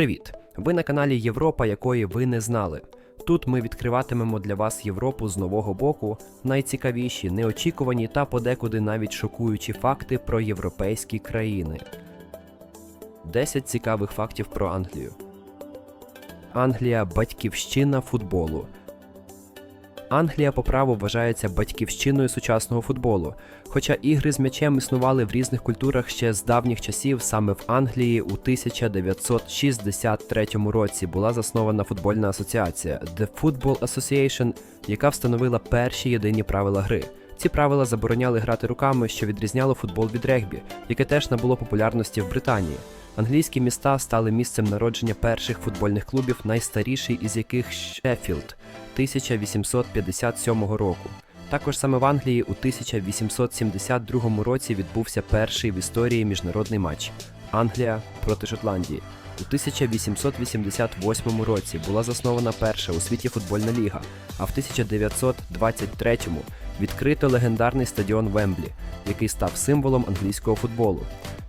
Привіт! Ви на каналі Європа, якої ви не знали. Тут ми відкриватимемо для вас Європу з нового боку, найцікавіші, неочікувані та подекуди навіть шокуючі факти про європейські країни. 10 цікавих фактів про Англію. Англія батьківщина футболу. Англія по праву вважається батьківщиною сучасного футболу. Хоча ігри з м'ячем існували в різних культурах ще з давніх часів, саме в Англії у 1963 році була заснована футбольна асоціація The Football Association, яка встановила перші єдині правила гри. Ці правила забороняли грати руками, що відрізняло футбол від регбі, яке теж набуло популярності в Британії. Англійські міста стали місцем народження перших футбольних клубів, найстаріший із яких Шеффілд 1857 року. Також саме в Англії у 1872 році відбувся перший в історії міжнародний матч Англія проти Шотландії. У 1888 році була заснована перша у світі футбольна ліга, а в 1923-му відкрито легендарний стадіон Вемблі, який став символом англійського футболу.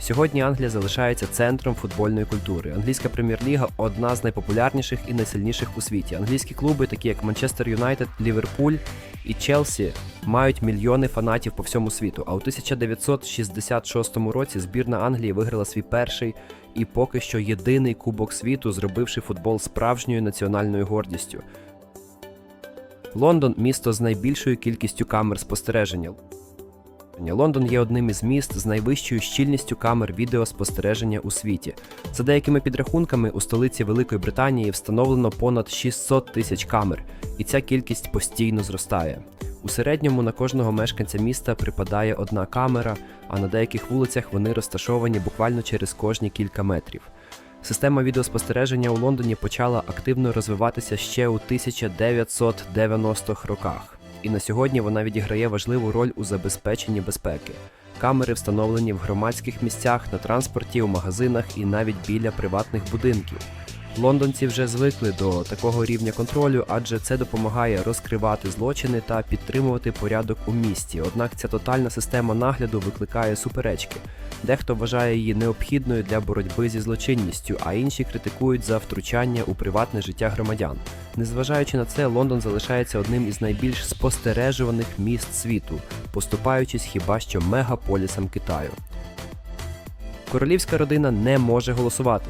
Сьогодні Англія залишається центром футбольної культури. Англійська прем'єр-ліга одна з найпопулярніших і найсильніших у світі. Англійські клуби, такі як Манчестер Юнайтед, Ліверпуль і Челсі, мають мільйони фанатів по всьому світу. А у 1966 році збірна Англії виграла свій перший і поки що єдиний кубок світу, зробивши футбол справжньою національною гордістю. Лондон місто з найбільшою кількістю камер спостереження. Лондон є одним із міст з найвищою щільністю камер відеоспостереження у світі. За деякими підрахунками, у столиці Великої Британії встановлено понад 600 тисяч камер, і ця кількість постійно зростає. У середньому на кожного мешканця міста припадає одна камера, а на деяких вулицях вони розташовані буквально через кожні кілька метрів. Система відеоспостереження у Лондоні почала активно розвиватися ще у 1990-х роках, і на сьогодні вона відіграє важливу роль у забезпеченні безпеки. Камери встановлені в громадських місцях, на транспорті, у магазинах і навіть біля приватних будинків. Лондонці вже звикли до такого рівня контролю, адже це допомагає розкривати злочини та підтримувати порядок у місті. Однак ця тотальна система нагляду викликає суперечки. Дехто вважає її необхідною для боротьби зі злочинністю, а інші критикують за втручання у приватне життя громадян. Незважаючи на це, Лондон залишається одним із найбільш спостережуваних міст світу, поступаючись хіба що мегаполісам Китаю. Королівська родина не може голосувати.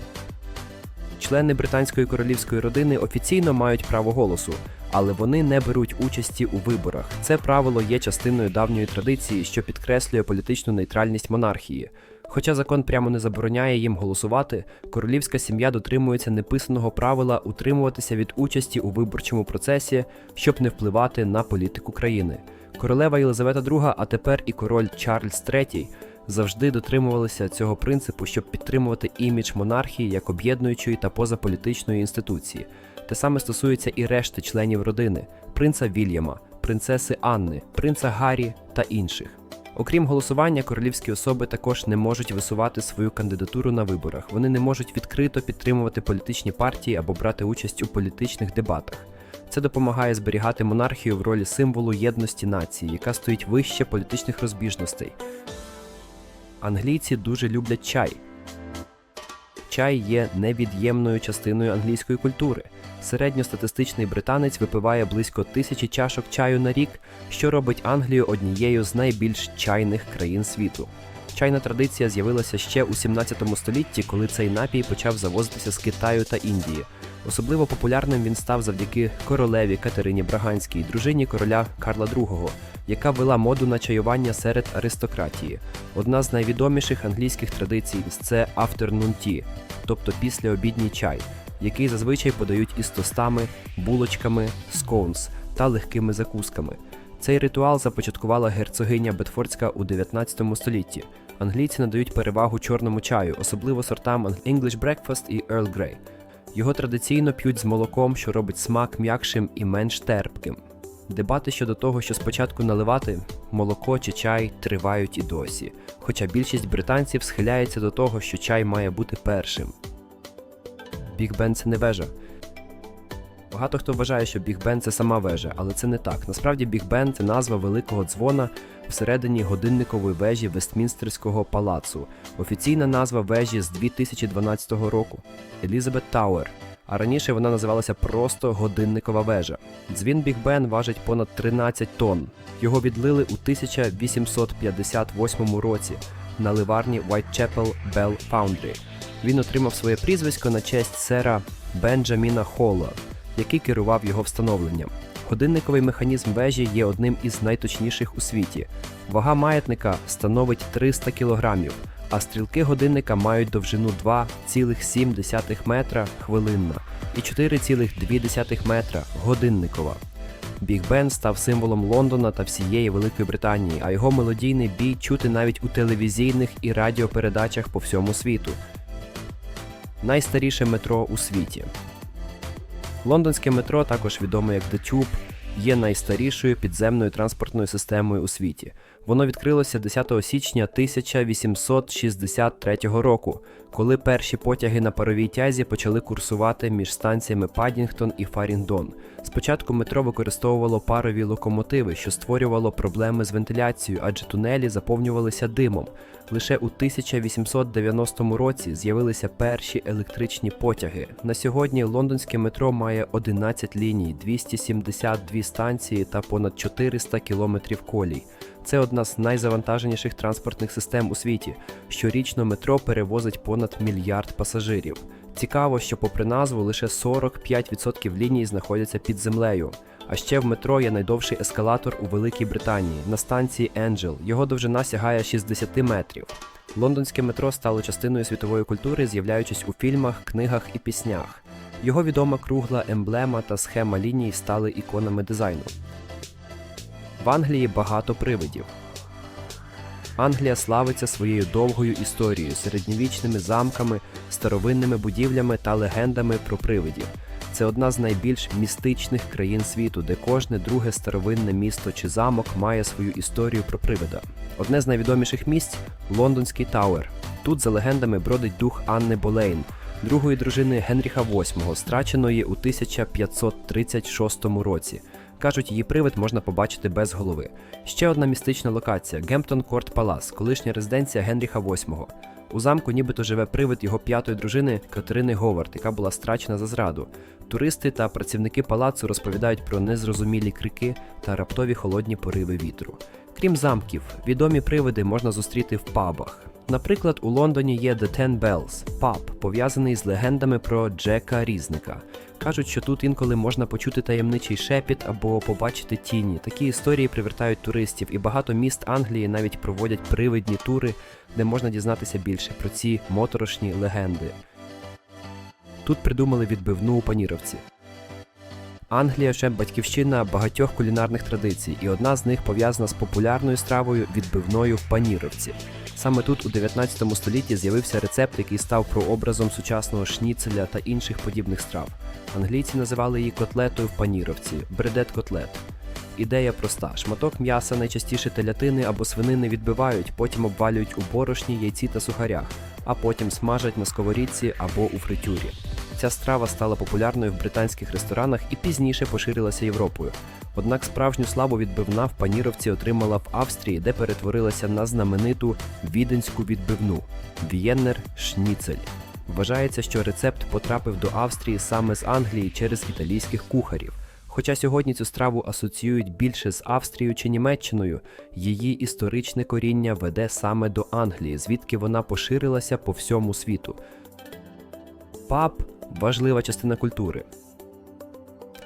Члени британської королівської родини офіційно мають право голосу, але вони не беруть участі у виборах. Це правило є частиною давньої традиції, що підкреслює політичну нейтральність монархії. Хоча закон прямо не забороняє їм голосувати, королівська сім'я дотримується неписаного правила утримуватися від участі у виборчому процесі, щоб не впливати на політику країни. Королева Єлизавета II, а тепер і король Чарльз III завжди дотримувалися цього принципу, щоб підтримувати імідж монархії як об'єднуючої та позаполітичної інституції. Те саме стосується і решти членів родини принца Вільяма, принцеси Анни, принца Гаррі та інших. Окрім голосування, королівські особи також не можуть висувати свою кандидатуру на виборах. Вони не можуть відкрито підтримувати політичні партії або брати участь у політичних дебатах. Це допомагає зберігати монархію в ролі символу єдності нації, яка стоїть вище політичних розбіжностей. Англійці дуже люблять чай. Чай є невід'ємною частиною англійської культури. Середньостатистичний британець випиває близько тисячі чашок чаю на рік, що робить Англію однією з найбільш чайних країн світу. Чайна традиція з'явилася ще у 17 столітті, коли цей напій почав завозитися з Китаю та Індії. Особливо популярним він став завдяки королеві Катерині Браганській, дружині короля Карла II, яка вела моду на чаювання серед аристократії. Одна з найвідоміших англійських традицій це afternoon tea, тобто післяобідній чай, який зазвичай подають із тостами, булочками, скоунс та легкими закусками. Цей ритуал започаткувала герцогиня Бетфордська у 19 столітті. Англійці надають перевагу чорному чаю, особливо сортам English Breakfast і Earl Grey. Його традиційно п'ють з молоком, що робить смак м'якшим і менш терпким. Дебати щодо того, що спочатку наливати молоко чи чай, тривають і досі. Хоча більшість британців схиляється до того, що чай має бути першим. Біг Бен це не вежа. Багато хто вважає, що Біг Бен це сама вежа, але це не так. Насправді Біг Бен це назва великого дзвона всередині годинникової вежі Вестмінстерського палацу. Офіційна назва вежі з 2012 року Елізабет Тауер. А раніше вона називалася просто годинникова вежа. Дзвін Біг Бен важить понад 13 тонн. Його відлили у 1858 році на ливарні Whitechapel Bell Foundry. Він отримав своє прізвисько на честь сера Бенджаміна Холла, який керував його встановленням. Годинниковий механізм вежі є одним із найточніших у світі. Вага маятника становить 300 кг, а стрілки годинника мають довжину 2,7 метра хвилинна і 4,2 метра годинникова. Біг Бен став символом Лондона та всієї Великої Британії, а його мелодійний бій чути навіть у телевізійних і радіопередачах по всьому світу. Найстаріше метро у світі. Лондонське метро, також відоме як The Tube, є найстарішою підземною транспортною системою у світі. Воно відкрилося 10 січня 1863 року, коли перші потяги на паровій тязі почали курсувати між станціями Падінгтон і Фарінгдон. Спочатку метро використовувало парові локомотиви, що створювало проблеми з вентиляцією, адже тунелі заповнювалися димом. Лише у 1890 році з'явилися перші електричні потяги. На сьогодні лондонське метро має 11 ліній, 272 станції та понад 400 кілометрів колій. Це одна з найзавантаженіших транспортних систем у світі. Щорічно метро перевозить понад мільярд пасажирів. Цікаво, що попри назву лише 45% ліній знаходяться під землею. А ще в метро є найдовший ескалатор у Великій Британії на станції Енджел. Його довжина сягає 60 метрів. Лондонське метро стало частиною світової культури, з'являючись у фільмах, книгах і піснях. Його відома кругла емблема та схема ліній стали іконами дизайну. В Англії багато привидів. Англія славиться своєю довгою історією, середньовічними замками, старовинними будівлями та легендами про привидів. Це одна з найбільш містичних країн світу, де кожне друге старовинне місто чи замок має свою історію про привида. Одне з найвідоміших місць Лондонський Тауер. Тут, за легендами, бродить дух Анни Болейн, другої дружини Генріха VIII, страченої у 1536 році. Кажуть, її привид можна побачити без голови. Ще одна містична локація Гемптон Корт Палас, колишня резиденція Генріха VIII. У замку нібито живе привид його п'ятої дружини Катерини Говард, яка була страчена за зраду. Туристи та працівники палацу розповідають про незрозумілі крики та раптові холодні пориви вітру. Крім замків, відомі привиди можна зустріти в пабах. Наприклад, у Лондоні є The Ten Bells – паб, пов'язаний з легендами про Джека Різника. Кажуть, що тут інколи можна почути таємничий шепіт або побачити тіні. Такі історії привертають туристів, і багато міст Англії навіть проводять привидні тури, де можна дізнатися більше про ці моторошні легенди. Тут придумали відбивну у паніровці. Англія ще батьківщина багатьох кулінарних традицій, і одна з них пов'язана з популярною стравою відбивною в паніровці. Саме тут у 19 столітті з'явився рецепт, який став прообразом сучасного шніцеля та інших подібних страв. Англійці називали її котлетою в паніровці бредет котлет. Ідея проста: шматок м'яса, найчастіше телятини або свинини відбивають, потім обвалюють у борошні, яйці та сухарях, а потім смажать на сковорідці або у фритюрі. Ця страва стала популярною в британських ресторанах і пізніше поширилася Європою. Однак справжню славу відбивна в паніровці отримала в Австрії, де перетворилася на знамениту віденську відбивну В'єннер Шніцель. Вважається, що рецепт потрапив до Австрії саме з Англії через італійських кухарів. Хоча сьогодні цю страву асоціюють більше з Австрією чи Німеччиною, її історичне коріння веде саме до Англії, звідки вона поширилася по всьому світу. Паб важлива частина культури.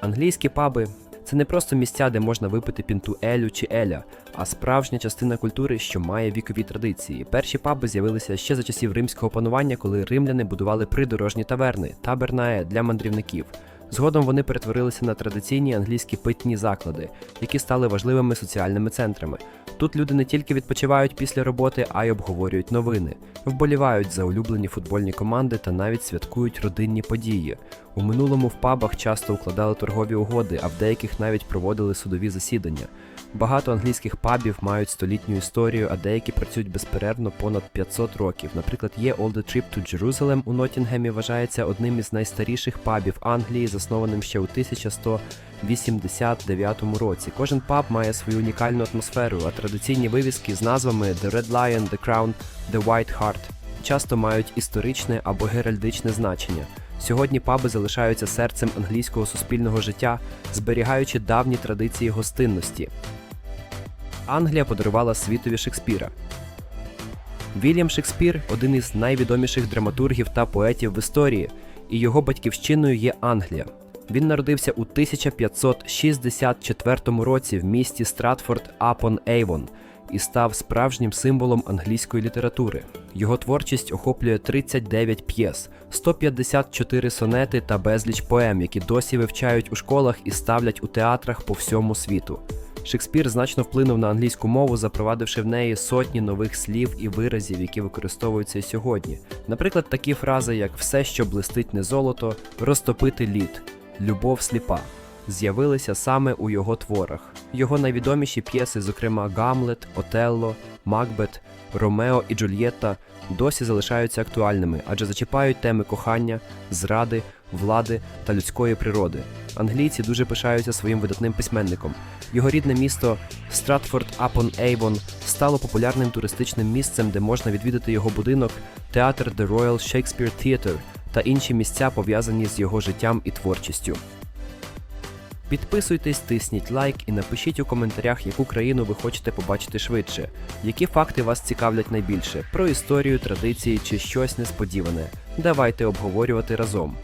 Англійські паби це не просто місця, де можна випити пінту Елю чи Еля, а справжня частина культури, що має вікові традиції. Перші паби з'явилися ще за часів римського панування, коли римляни будували придорожні таверни табернае для мандрівників. Згодом вони перетворилися на традиційні англійські питні заклади, які стали важливими соціальними центрами. Тут люди не тільки відпочивають після роботи, а й обговорюють новини, вболівають за улюблені футбольні команди та навіть святкують родинні події. У минулому в пабах часто укладали торгові угоди, а в деяких навіть проводили судові засідання. Багато англійських пабів мають столітню історію, а деякі працюють безперервно понад 500 років. Наприклад, є Old Trip to Jerusalem у Ноттінгемі вважається одним із найстаріших пабів Англії, заснованим ще у 1189 році. Кожен паб має свою унікальну атмосферу, а традиційні вивіски з назвами The Red Lion, The Crown, The White Hart часто мають історичне або геральдичне значення. Сьогодні паби залишаються серцем англійського суспільного життя, зберігаючи давні традиції гостинності. Англія подарувала світові Шекспіра. Вільям Шекспір один із найвідоміших драматургів та поетів в історії, і його батьківщиною є Англія. Він народився у 1564 році в місті Стратфорд апон Ейвон і став справжнім символом англійської літератури. Його творчість охоплює 39 п'єс, 154 сонети та безліч поем, які досі вивчають у школах і ставлять у театрах по всьому світу. Шекспір значно вплинув на англійську мову, запровадивши в неї сотні нових слів і виразів, які використовуються сьогодні. Наприклад, такі фрази, як все, що блистить не золото, розтопити лід, любов сліпа, з'явилися саме у його творах. Його найвідоміші п'єси, зокрема Гамлет, Отелло, Макбет, Ромео і Джульєтта, досі залишаються актуальними, адже зачіпають теми кохання, зради, влади та людської природи. Англійці дуже пишаються своїм видатним письменником. Його рідне місто Стратфорд апон Ейвон стало популярним туристичним місцем, де можна відвідати його будинок, театр The Royal Shakespeare Theatre та інші місця, пов'язані з його життям і творчістю. Підписуйтесь, тисніть лайк і напишіть у коментарях, яку країну ви хочете побачити швидше, які факти вас цікавлять найбільше про історію, традиції чи щось несподіване. Давайте обговорювати разом.